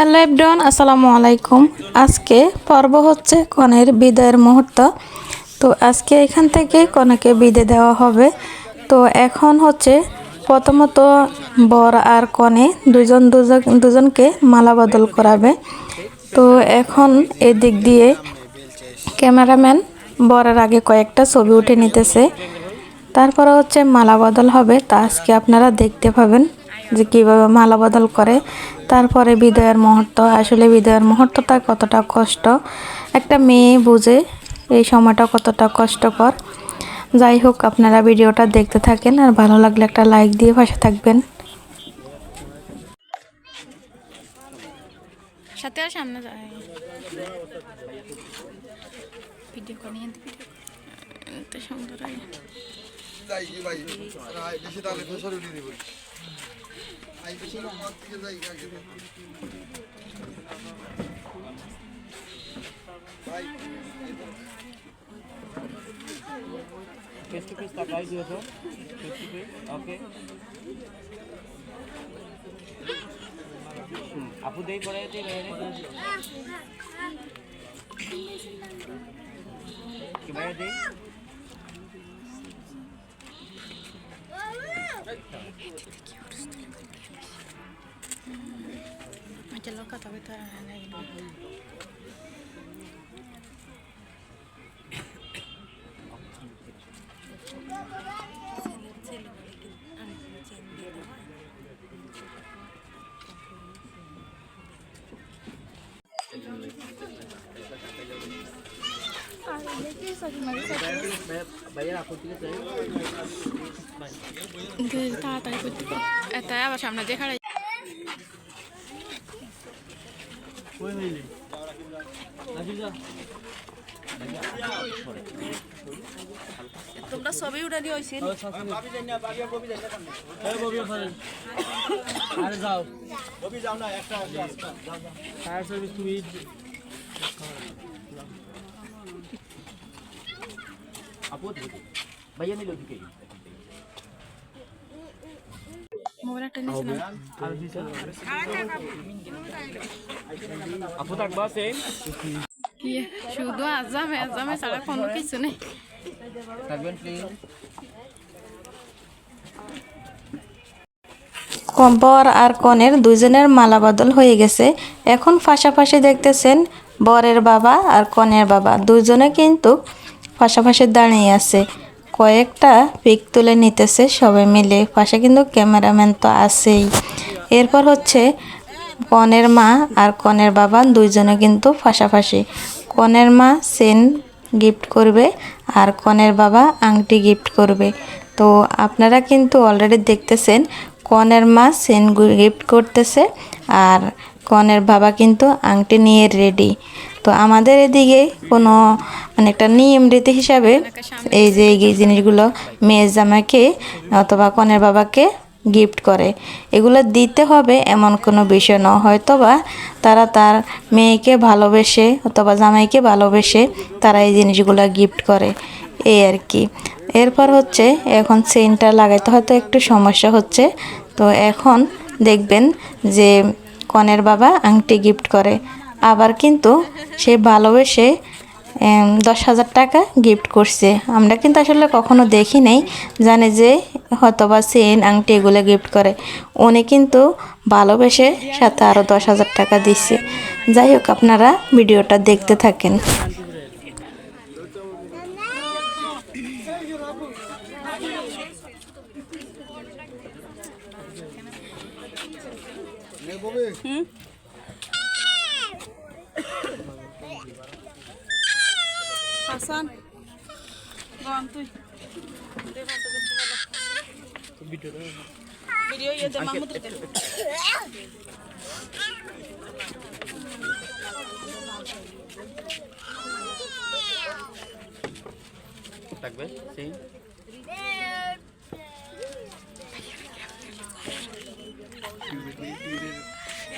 Hello everyone, আসসালামু আলাইকুম। আজকে পর্ব হচ্ছে কনের বিদায়ের মুহূর্ত। তো আজকে এখান থেকে কনেকে বিদে দেওয়া হবে। তো এখন হচ্ছে প্রথমত বর আর কনে দুজন দুজন দুজনকে মালা বদল করাবে। তো এখন এদিক দিয়ে ক্যামেরাম্যান বরের আগে কয়েকটা ছবি উঠে নিতেছে। তারপরে হচ্ছে মালা বদল হবে। তা আজকে আপনারা দেখতে পাবেন। যে কীভাবে মালা বদল করে। তারপরে বিদায়ের মুহূর্ত। আসলে বিদায়ের মুহূর্তটা কতটা কষ্ট? একটা মেয়ে বুঝে এই সময়টা কতটা কষ্টকর। যাই হোক আপনারা ভিডিওটা দেখতে থাকেন আর ভালো লাগলে একটা লাইক দিয়ে পাশে থাকবেন। সাথে আর সামনে যায়। ভিডিও করে নিয়ে ভিডিও সুন্দর হয় ફેસ ટુ ફેસ તપાઈ ગયો છો ફેસ ટુ ફેસ ઓકે આપું દઈ પડે તે બહેને કે ભાઈ દઈ Thank you. Macam lo kata kita aneh বাইরে আপু থেকে যাই তাড়াতাড়ি করতে এটা আবার সামনে দেখা কই হইলি আজি যা। তোমরা ছবি উঠানি হয়েছে বাবি যাই না? বাবি ববি যাই না এই ববি ওখানে আরে যাও। ববি যাও না একটা ফায়ার সার্ভিস তুমি আপু ভাইয়া নিল দিকে আপু কি শুধু আজামে আজামে ছাড়া কোনো কিছু নেই। থাকবেন প্লিজ বর আর কনের দুজনের মালা বদল হয়ে গেছে। এখন পাশাপাশি দেখতেছেন বরের বাবা আর কনের বাবা। দুজনে কিন্তু পাশাপাশি দাঁড়িয়ে আছে। কয়েকটা পিক তুলে নিতেছে সবাই মিলে। পাশে কিন্তু ক্যামেরাম্যান তো আছেই। এরপর হচ্ছে কনের মা আর কনের বাবা দুইজনে কিন্তু পাশাপাশি কনের মা সেন গিফট করবে আর কনের বাবা আংটি গিফট করবে। তো আপনারা কিন্তু অলরেডি দেখতেছেন, কনের মা সেন গিফট করতেছে আর কনের বাবা কিন্তু আংটি নিয়ে রেডি তো আমাদের এদিকে কোনো মানে একটা নিয়ম রীতি হিসাবে এই যে এই জিনিসগুলো মেয়ের জামাকে অথবা কনের বাবাকে গিফট করে। এগুলো দিতে হবে এমন কোনো বিষয় না। হয়তো বা তারা তার মেয়েকে ভালোবেসে অথবা জামাইকে ভালোবেসে তারা এই জিনিসগুলো গিফট করে। এই আর কি। এরপর হচ্ছে এখন চেইনটা লাগাইতে হয়তো একটু সমস্যা হচ্ছে। তো এখন দেখবেন যে কনের বাবা আংটি গিফট করে। আবার কিন্তু সে ভালোবেসে দশ হাজার টাকা গিফট করছে। আমরা কিন্তু আসলে কখনো দেখি নাই জানে যে হয়তো বা চেন আংটি এগুলো গিফট করে। উনি কিন্তু ভালোবেসে সাথে আরও দশ হাজার টাকা দিচ্ছে যাই হোক আপনারা ভিডিওটা দেখতে থাকেন। ববে হাসান গন তুই ভিডিও ইয়ে দে মাহমুদ দে থাকবে সেম আপনি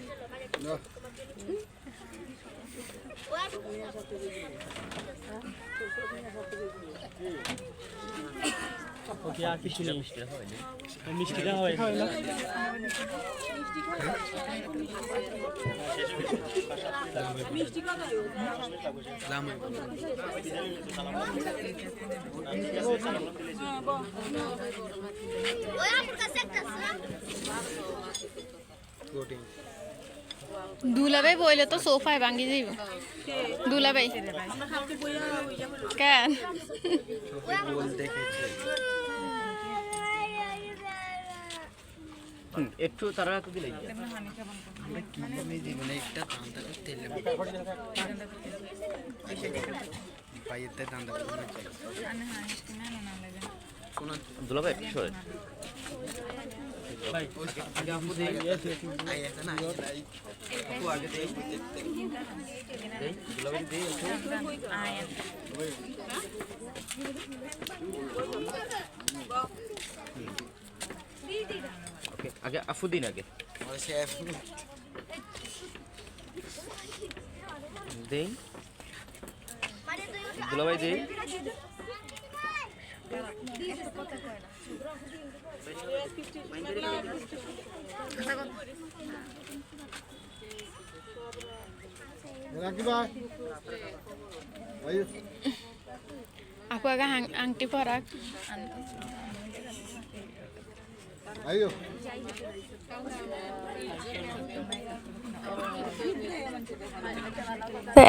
না লগে করবে আমার লাগবে ঘর বুঝতে না ওকে আর কিছু নেই মিষ্টিটা না বইলে তো সোফায় ভাঙ্গি যাইব দুলাভাই। কেন? একটু তারা তো দিলাই দুলাভাই একটু সরে ওকে আগে আফু দিন আগে। দেই। দুলাভাই দেই। আপু আগে হাং- আংটি পরাক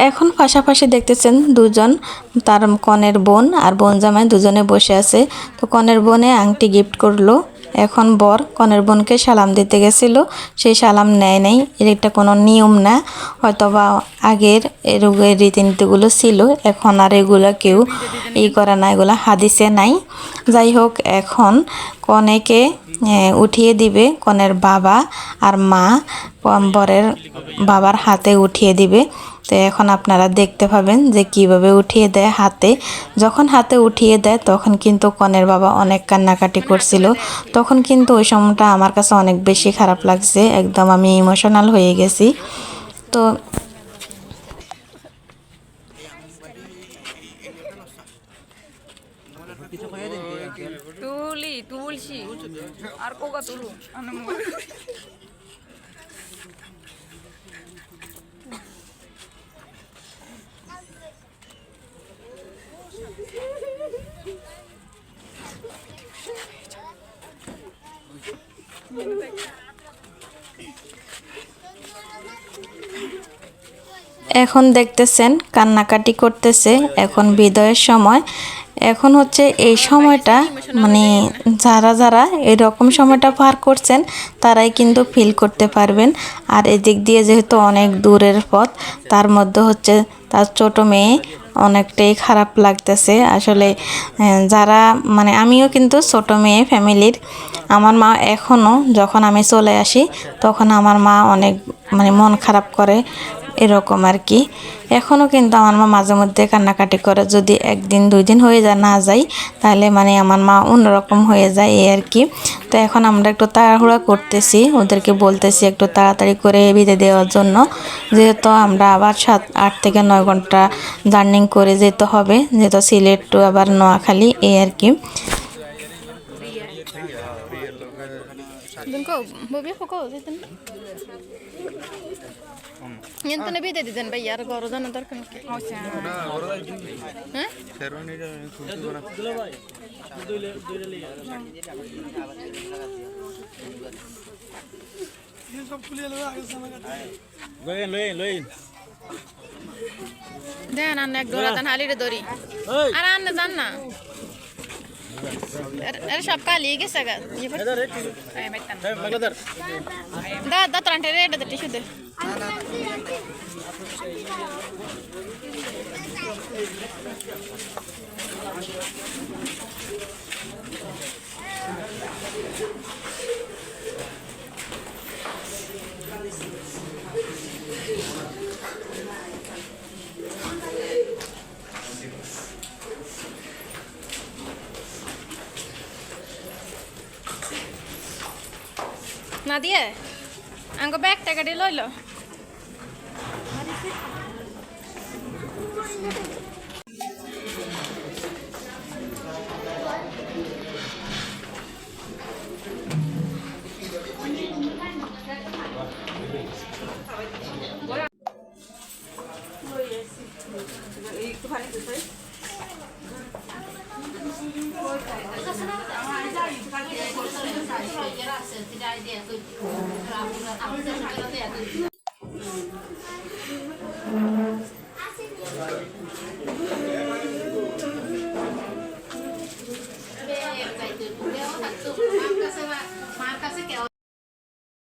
এখন পাশাপাশি দেখতেছেন দুজন, তার কনের বোন আর বোন জামাই দুজনে বসে আছে। তো কনের বোনে আংটি গিফট করল। এখন বর কনের বোনকে সালাম দিতে গেছিল। সেই সালাম নেয় নাই, এর একটা কোনো নিয়ম না। হয়তোবা আগের এরকমের রীতিনীতিগুলো ছিল, এখন আর এগুলো কেউ ই করে না, এগুলো হাদিসে নাই। যাই হোক, এখন কনেকে উঠিয়ে দিবে, কনের বাবা আর মা, বরের বাবার হাতে উঠিয়ে দিবে। তো এখন আপনারা দেখতে পাবেন যে কীভাবে উঠিয়ে দেয় হাতে। যখন হাতে উঠিয়ে দেয়, তখন কিন্তু কনের বাবা অনেক কান্নাকাটি করছিল। তখন কিন্তু ওই সময়টা আমার কাছে অনেক বেশি খারাপ লাগছে। একদম আমি ইমোশনাল হয়ে গেছি। তো তুলি আর তুলু এখন দেখতেছেন কান্নাকাটি করতেছে এখন বিদয়ের সময়। এখন হচ্ছে এই সময়টা মানে যারা যারা এরকম সময়টা পার করছেন, তারাই কিন্তু ফিল করতে পারবেন। আর এদিক দিয়ে যেহেতু অনেক দূরের পথ, তার মধ্যে হচ্ছে তার ছোট মেয়ে অনেকটাই খারাপ লাগতেছে। আসলে যারা মানে আমিও কিন্তু ছোট মেয়ে, ফ্যামিলির। আমার মা এখনও যখন আমি চলে আসি, তখন আমার মা অনেক মানে মন খারাপ করে। এরকম আর কি এখনও কিন্তু আমার মা মাঝে মধ্যে কান্নাকাটি করে যদি একদিন দুই দিন হয়ে যায় না যাই তাহলে মানে আমার মা অন্যরকম হয়ে যায় এই আর কি তো এখন আমরা একটু তাড়াহুড়া করতেছি ওদেরকে বলতেছি একটু তাড়াতাড়ি করে বিদে দেওয়ার জন্য যেহেতু আমরা আবার সাত আট থেকে নয় ঘণ্টা জার্নিং করে যেতে হবে যেহেতু সিলেট টু আবার নোয়াখালী এই আর কি na bida ditan ba yar goro dan dar kan ke. হ্যাঁ দুলাভাই দুইলে দুইলে লিয়ে লইন লইন লইন দেন আন এক ডোরা তান হালি রে अरे सबका लेगे सगा ये पर इधर एक। मैं इधर। दा दा तरंटे रे दा टिश्यू दे Thank you. না দিয়ে? আঙ্গ ব্যাগ টাকাটি লইল। একটু ভালো 他不是说了他说了一个老师家里点对比啊我们在家里点个